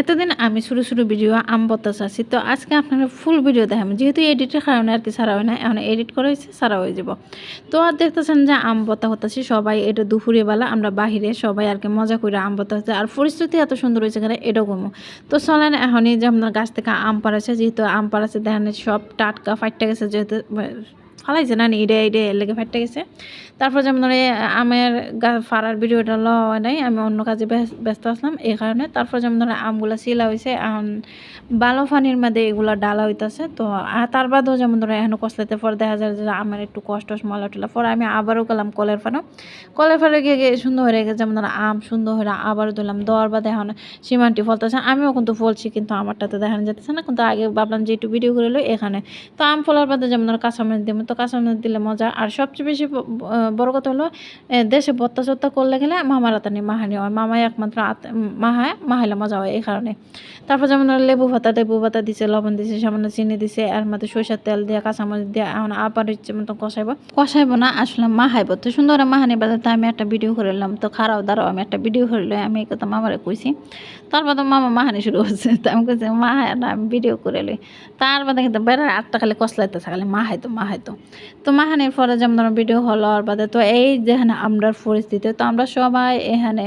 এতদিন আমি ছোটো ছোটো ভিডিও আম বতাস আছি, তো আজকে আপনারা ফুল ভিডিও দেখাবো। যেহেতু এডিটের কারণে আর কি সারা হয় না, এখন এডিট করা হয়েছে, সারা হয়ে যাব। তো আর দেখতেছেন যে আম বতা হতাছি সবাই এটা দুপুরে বেলা আমরা বাহিরে সবাই আর কি মজা করে আম বতা হচ্ছে, আর পরিস্থিতি এত সুন্দর হয়েছে এখানে কমো। তো চলেন, এখনই যে আপনার গাছ থেকে আম পাড়াচ্ছে, যেহেতু আম পাড়াচ্ছে, দেখেন সব টাটকা ফাইটটা গেছে, যেহেতু ফালাইছে না ইডে ইডে লেগে ফাইটটা গেছে। তারপর যেমন ধরে, আমের ফাড়ার ভিডিওটা লওয়া নাই, আমি অন্য কাজে ব্যস- ব্যস্ত আসলাম এই কারণে। তারপর যেমন ধরে, আমগুলো শিলা হয়েছে এখন বালো ফানির মধ্যে এগুলো ডালা হইতাছে। তো তার বাদেও যেমন ধরে, এখন কষলাতে পর দেখা যায় যে, আমার একটু কষ্ট, মলা টলা পরে আমি আবারও গেলাম কলের ফানো। কলের ফানে গিয়ে সুন্দর হয়ে গেছে, যেমন ধরো, আম সুন্দর হয়ে আবারও দিলাম দেওয়ার বাদে এখন সীমানটি ফলতেছে, আমিও কিন্তু ফলছি, কিন্তু আমারটাতে দেখানো যেতেছে না। কিন্তু আগে ভাবলাম যে, একটু ভিডিও করে এখানে। তো আম ফলার বাদে যেমন ধরো কাঁচামরিচ দিব তো কাঁচামরিচ দিলে মজা। আর সবচেয়ে বেশি বড় কথা হলো দেশে বত্তা চত্তা করলে গেলে মামার আতানি মাহানি হয়। মামাই একমাত্র মাহায় মাহাইলে মজা হয় এই কারণে। তারপর যেমন লেবু পাতা লেবু পাতা দিছে, লবণ দিছে, সামান্য চিনি দিছে, আর মধ্যে সরষের তেল দিয়ে, কাঁচামরিচ দিয়ে, এখন আবার ইচ্ছে মতো কষাইব। কষাইব না, আসলে মাহাইব। তো সুন্দর মাহানি বাজাতে আমি একটা ভিডিও করে নিলাম। তো খারাপ দাঁড়াও, আমি একটা ভিডিও করে লই, আমি এই কথা মামারে কইছি। তারপর তো মামা মাহানি শুরু হচ্ছে তো আমি কইছি মাহায় না, আমি ভিডিও করে লই। তার বাদে কিন্তু বেড়ার আটটা খালি কষলাইতেছে খালি মাহাইতো মাহাইতো। তো মাহানির পরে যেমন ধরো ভিডিও হলো আর বাদে, তো এই যেখানে আমরা পরিস্থিতি, তো আমরা সবাই এখানে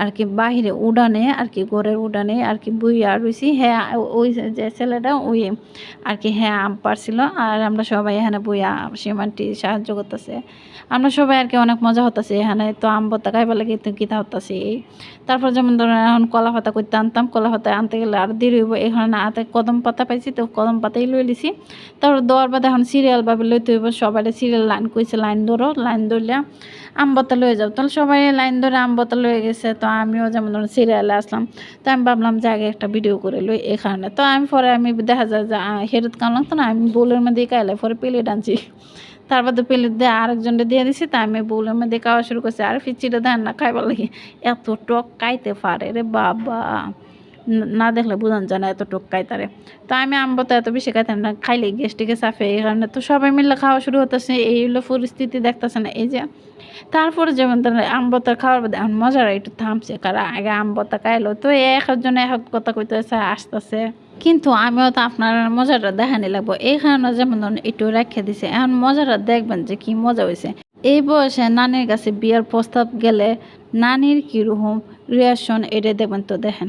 আর কি বাহিরে উডানে আর কি, ঘরের উডানে আর কি বুইয়া রয়েছি হ্যাঁ ওই যে ছেলেটা, ওই আর কি হ্যাঁ আম পারছিল। আর আমরা সবাই এখানে বইয়া সীমানটি সাহায্য করতেছে। আমরা সবাই আর কি অনেক মজা হতেছে এখানে। তো আম বত্তা খাইবার লাগে তো কিতা হতেছে। তারপর যেমন ধরুন এখন কলা পাতা করতে আনতাম, কলা পাতা আনতে গেলে আর দেরি হইব। এখানে না কদম পাতা পাইছি, তো কদম পাতাই লই লিছি। তারপর দেওয়ার বাদে এখন সিরিয়াল ভাবে লইতে হইব সবাই সিরিয়াল লাইন কইছে লাইন ধরো লাইন ধরলে আম বত্তা লয়ে যাও তাহলে সবাই লাইন ধরে আম বত্তা লয়ে গেছে, তো আমিও যেমন ধরুন সিরিয়ালে আসলাম, তো আমি ভাবলাম যে আগে একটা ভিডিও করে লই এই কারণে তো আমি পরে আমি দেখা যায় যে হেরত কাম লাগতো না, আমি বউলের মধ্যে কাইলে, পরে প্লেট আনছি তারপর তো প্লেট দিয়ে আরেকজনটা দিয়ে দিছি, তা আমি বউলের মধ্যে খাওয়া শুরু করছি, আর ফিচিটা দেন না, খাইবার লাগে। এত টক খাইতে পারে রে বাবা। ন- দেখলে বুঝান যায় না এত টক খাইতারে তো আমি আম্ব তো এত বেশি খাইতাম না, খাইলে গ্যাস্ট্রিকে সাফে এই কারণে তো সবাই মিলে খাওয়া শুরু হতেছে এই হলো পরিস্থিতি দেখতেছে না, এই যে। তারপরে যেমন ধরেন আম্বতা খাওয়ার বাদে মজারা একটু থামছে, কারণ আগে আম্বতা খাইলো, তো এক একজন এক এক কথা কইতেছে, আসতেছে। কিন্তু আমিও তো আপনার মজাটা দেখানি লাগবো, এই কারণে যেমন ধরুন একটু রেখে দিছে, এখন মজাটা দেখবেন যে কি মজা হয়েছে এই বয়সে নানির কাছে বিয়ার প্রস্তাব গেলে নানির কীরকম রিয়াকশন এটা দেখবেন তো দেখেন।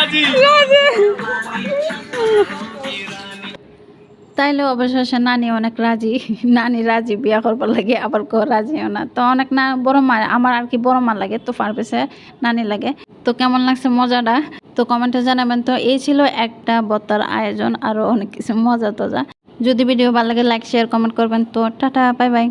তাইলে অবশেষে নানি অনেক রাজি। নানি রাজি বিয়া করবার লাগে, আবার কেউ রাজিও না। তো অনেক না, বড় মা, আমার আর কি বড় মা লাগে তো পারবেছে নানি লাগে। তো কেমন লাগছে মজাটা? তো কমেন্টে জানাবেন। তো এই ছিল একটা বত্তার আয়োজন আরও অনেক কিছু মজা তজা যদি ভিডিও ভালো লাগে লাইক শেয়ার কমেন্ট করবেন। তো টাটা বাই বাই